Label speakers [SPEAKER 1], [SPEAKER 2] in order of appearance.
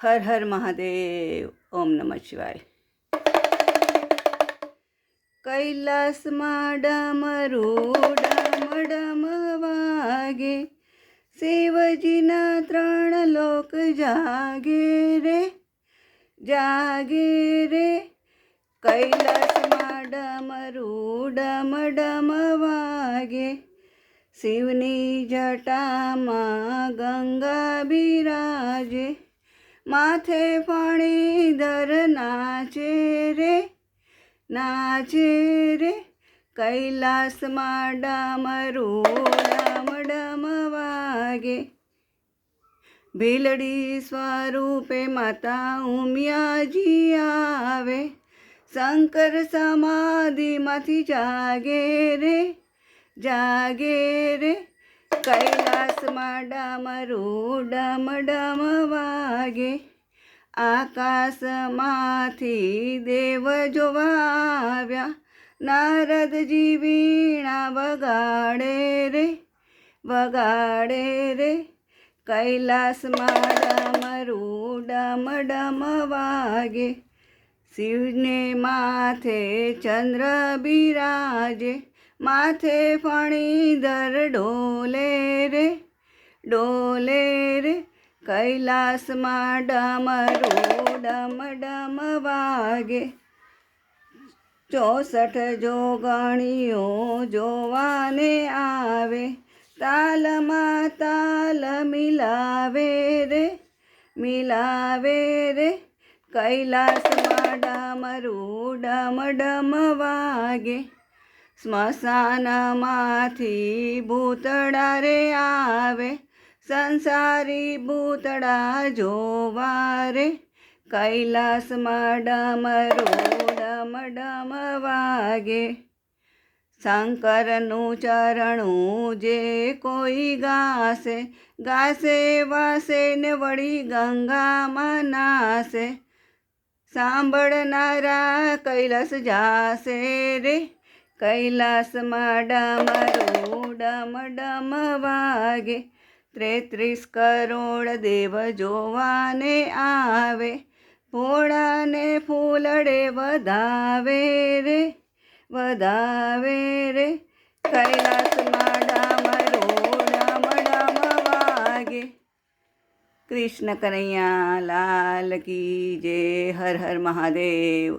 [SPEAKER 1] હર હર મહાદેવ, ઓમ નમઃ શિવાય. કૈલાસમાં ડમરું ડમ વાગે, શિવજીના ત્રણ લોક જાગે રે જાગે રે. કૈલાસમાં ડમરું ડમ ડમ વાગે, શિવની જટામાં ગંગા બિરાજે માથે ફણીધર નાચે રે નાચે રે. કૈલાસમાં ડામરું ડામ ડામ વાગે. ભીલડી સ્વરૂપે માતા ઉમિયાજી આવે. શંકર સમાધિમાંથી જાગે રે જાગે રે. કૈલાસમાં ડામરું ડમ ડમ વાગે આકાશમાંથી દેવ જોવા આવ્યા નારદજી વીણા વગાડે રે વગાડે રે કૈલાસમાં ડમરું ડમ ડમ વાગે શિવને માથે ચંદ્ર બિરાજે માથે ફણીધર ડોલે રે ડોલે રે કૈલાસમાં ડમરું ડમ ડમ વાગે. ચોસઠ જોગણીઓ જોવાને આવે. તાલમાં તાલ મિલાવે રે મિલાવે રે. કૈલાસમાં ડામરું ડમ ડમ વાગે. સ્મશાનમાંથી ભૂતડા રે આવે. સંસારી ભૂતડા જોવા રે કૈલાસમાં ડમરો ડમ ડમ વાગે. શંકરનું ચરણું જે કોઈ ગાશે ગાશે વાસે ને વળી ગંગામાં નાશે. સાંભળનારા કૈલાસ જાશે રે કૈલાસમાં ડમરો ડમ ડમ વાગે. ત્રેત્રીસ કરોડ દેવ જોવાને આવે, ભોળાને ફૂલડે વધાવે રે વધાવે રે. કૈલાસમાં ડામરો ડમ ડમ વાગે. કૃષ્ણ કનૈયા લાલ કી જય, હર હર મહાદેવ.